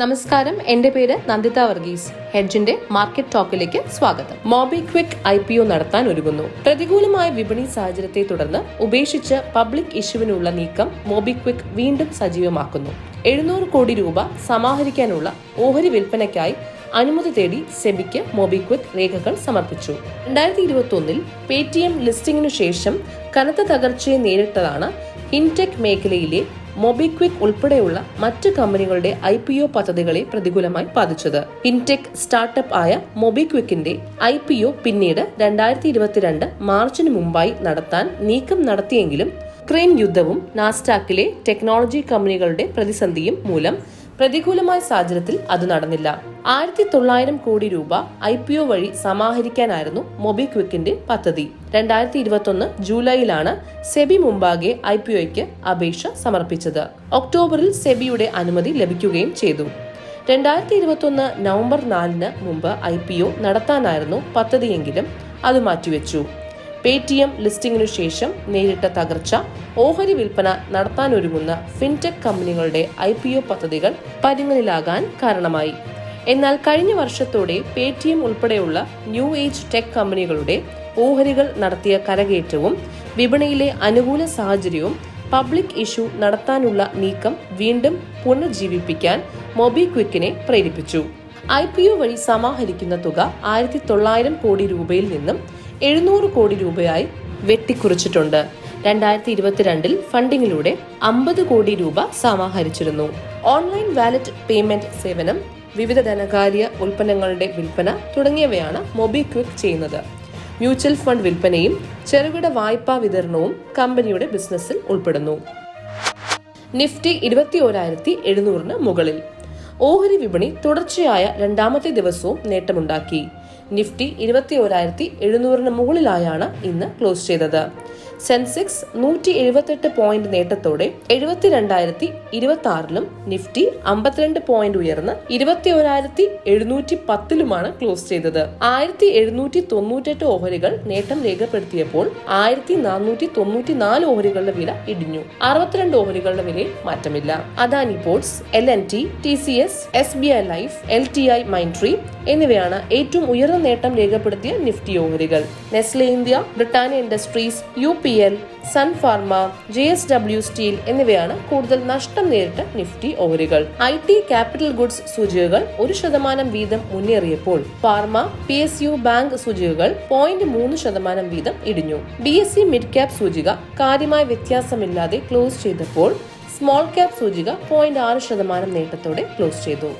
നമസ്കാരം. എന്റെ പേര് നന്ദിത വർഗീസ്. ഹെഡ്ജിന്റെ മാർക്കറ്റ് ടോക്കിലേക്ക് സ്വാഗതം. മോബിക്വിക് ഐ പി ഒ നടത്താൻ ഒരുങ്ങുന്നു. പ്രതികൂലമായ വിപണി സാഹചര്യത്തെ തുടർന്ന് ഉപേക്ഷിച്ച് പബ്ലിക് ഇഷ്യൂവിനുള്ള നീക്കം മോബിക്വിക് വീണ്ടും സജീവമാക്കുന്നു. എഴുന്നൂറ് കോടി രൂപ സമാഹരിക്കാനുള്ള ഓഹരി വിൽപ്പനയ്ക്കായി അനുമതി തേടി സെബിക്ക് മൊബിക്വിക് രേഖകൾ സമർപ്പിച്ചു. രണ്ടായിരത്തി ഇരുപത്തി ഒന്നിൽ പേ ടി എം ലിസ്റ്റിംഗിനു ശേഷം കനത്ത തകർച്ചയെ നേരിട്ടതാണ് ഹിൻടെക് മേഖലയിലെ മൊബിക്വിക് ഉൾപ്പെടെയുള്ള മറ്റ് കമ്പനികളുടെ ഐ പി ഒ പദ്ധതികളെ പ്രതികൂലമായി ബാധിച്ചത്. ഇൻടെക് സ്റ്റാർട്ടപ്പ് ആയ മൊബിക്വിക്കിന്റെ ഐ പി ഒ പിന്നീട് രണ്ടായിരത്തി ഇരുപത്തിരണ്ട് മാർച്ചിന് മുമ്പായി നടത്താൻ നീക്കം നടത്തിയെങ്കിലും ക്രെയിൻ യുദ്ധവും നാസ്റ്റാക്കിലെ ടെക്നോളജി കമ്പനികളുടെ പ്രതിസന്ധിയും മൂലം പ്രതികൂലമായ സാഹചര്യത്തിൽ അത് നടന്നില്ല. ആയിരത്തി തൊള്ളായിരം കോടി രൂപ ഐ പി ഒ വഴി സമാഹരിക്കാനായിരുന്നു മൊബിക്വിക്കിന്റെ പദ്ധതി. രണ്ടായിരത്തി ഇരുപത്തൊന്ന് ജൂലൈയിലാണ് സെബി മുമ്പാകെ ഐ പി ഒയ്ക്ക് അപേക്ഷ സമർപ്പിച്ചത്. ഒക്ടോബറിൽ സെബിയുടെ അനുമതി ലഭിക്കുകയും ചെയ്തു. രണ്ടായിരത്തി ഇരുപത്തൊന്ന് നവംബർ നാലിന് മുമ്പ് ഐ പി ഒ നടത്താനായിരുന്നു പദ്ധതിയെങ്കിലും അത് മാറ്റിവെച്ചു. പേ ടി എം ലിസ്റ്റിംഗിനു ശേഷം നേരിട്ട തകർച്ച ഓഹരി വിൽപ്പന നടത്താനൊരുങ്ങുന്ന ഫിൻടെക് കമ്പനികളുടെ ഐ പി ഒ പദ്ധതികൾ പരിങ്ങലിലാകാൻ കാരണമായി. എന്നാൽ കഴിഞ്ഞ വർഷത്തോടെ പേടിഎം ഉൾപ്പെടെയുള്ള ന്യൂ ഏജ് ടെക് കമ്പനികളുടെ ഓഹരികൾ നടത്തിയ കരകയറ്റവും വിപണിയിലെ അനുകൂല സാഹചര്യവും പബ്ലിക് ഇഷ്യൂ നടത്താനുള്ള നീക്കം വീണ്ടും പുനർജീവിപ്പിക്കാൻ മൊബിക്വിക്കിനെ പ്രേരിപ്പിച്ചു. ഐ പി ഒ വഴി സമാഹരിക്കുന്ന തുക ആയിരത്തി തൊള്ളായിരം കോടി രൂപയിൽ നിന്നും എഴുന്നൂറ് കോടി രൂപയായി വെട്ടിക്കുറിച്ചിട്ടുണ്ട്. രണ്ടായിരത്തി ഇരുപത്തിരണ്ടിൽ ഫണ്ടിങ്ങിലൂടെ അമ്പത് കോടി രൂപ സമാഹരിച്ചിരുന്നു. ഓൺലൈൻ വാലറ്റ് പേയ്മെന്റ് സേവനം വിവിധ ധനകാര്യ ഉൽപ്പന്നങ്ങളുടെ വിൽപ്പന തുടങ്ങിയവയാണ് മൊബിക്വിക്ക് ചെയ്യുന്നത്. മ്യൂച്വൽ ഫണ്ട് വിൽപ്പനയും ചെറുകിട വായ്പാ വിതരണവും കമ്പനിയുടെ ബിസിനസ്സിൽ ഉൾപ്പെടുന്നു. നിഫ്റ്റി ഇരുപത്തി ഓരായിരത്തി എഴുന്നൂറിന് മുകളിൽ. ഓഹരി വിപണി തുടർച്ചയായ രണ്ടാമത്തെ ദിവസവും നേട്ടമുണ്ടാക്കി. നിഫ്റ്റി ഇരുപത്തി ഓരായിരത്തി എഴുന്നൂറിന് മുകളിലായാണ് ഇന്ന് ക്ലോസ് ചെയ്തത്. സെൻസെക്സ് നൂറ്റി എഴുപത്തെട്ട് പോയിന്റ് നേട്ടത്തോടെ എഴുപത്തിരണ്ടായിരത്തി ഇരുപത്തി ആറിലും നിഫ്റ്റി അമ്പത്തിരണ്ട് പോയിന്റ് ഉയർന്ന് ഇരുപത്തി ഒരായിരത്തി എഴുന്നൂറ്റി പത്തിലുമാണ് ക്ലോസ് ചെയ്തത്. ആയിരത്തി എഴുന്നൂറ്റി തൊണ്ണൂറ്റെട്ട് ഓഹരികൾ നേട്ടം രേഖപ്പെടുത്തിയപ്പോൾ ആയിരത്തി നാനൂറ്റി തൊണ്ണൂറ്റി നാല് ഓഹരികളുടെ വില ഇടിഞ്ഞു. അറുപത്തിരണ്ട് ഓഹരികളുടെ വിലയിൽ മാറ്റമില്ല. Adani Ports L N T T C S S B I Life L T I Mindtree എന്നിവയാണ് ഏറ്റവും ഉയർന്ന നേട്ടം രേഖപ്പെടുത്തിയ നിഫ്റ്റി ഓഹരികൾ. Nestle India Britannia Industries U P L Sun Pharma J S W Steel എന്നിവയാണ് കൂടുതൽ നഷ്ടം നേരിട്ട നിഫ്റ്റി ഓഹരികൾ ഐ ടി ക്യാപിറ്റൽ ഗുഡ്സ് സൂചികകൾ ഒരു ശതമാനം വീതം മുന്നേറിയപ്പോൾ pharma P S U bank സൂചികകൾ പോയിന്റ് മൂന്ന് ശതമാനം വീതം ഇടിഞ്ഞു. B S C mid cap സൂചിക കാര്യമായ വ്യത്യാസമില്ലാതെ ക്ലോസ് ചെയ്തപ്പോൾ സ്മോൾ ക്യാപ് സൂചിക പോയിന്റ് ആറ് ശതമാനം നേട്ടത്തോടെ ക്ലോസ് ചെയ്തു.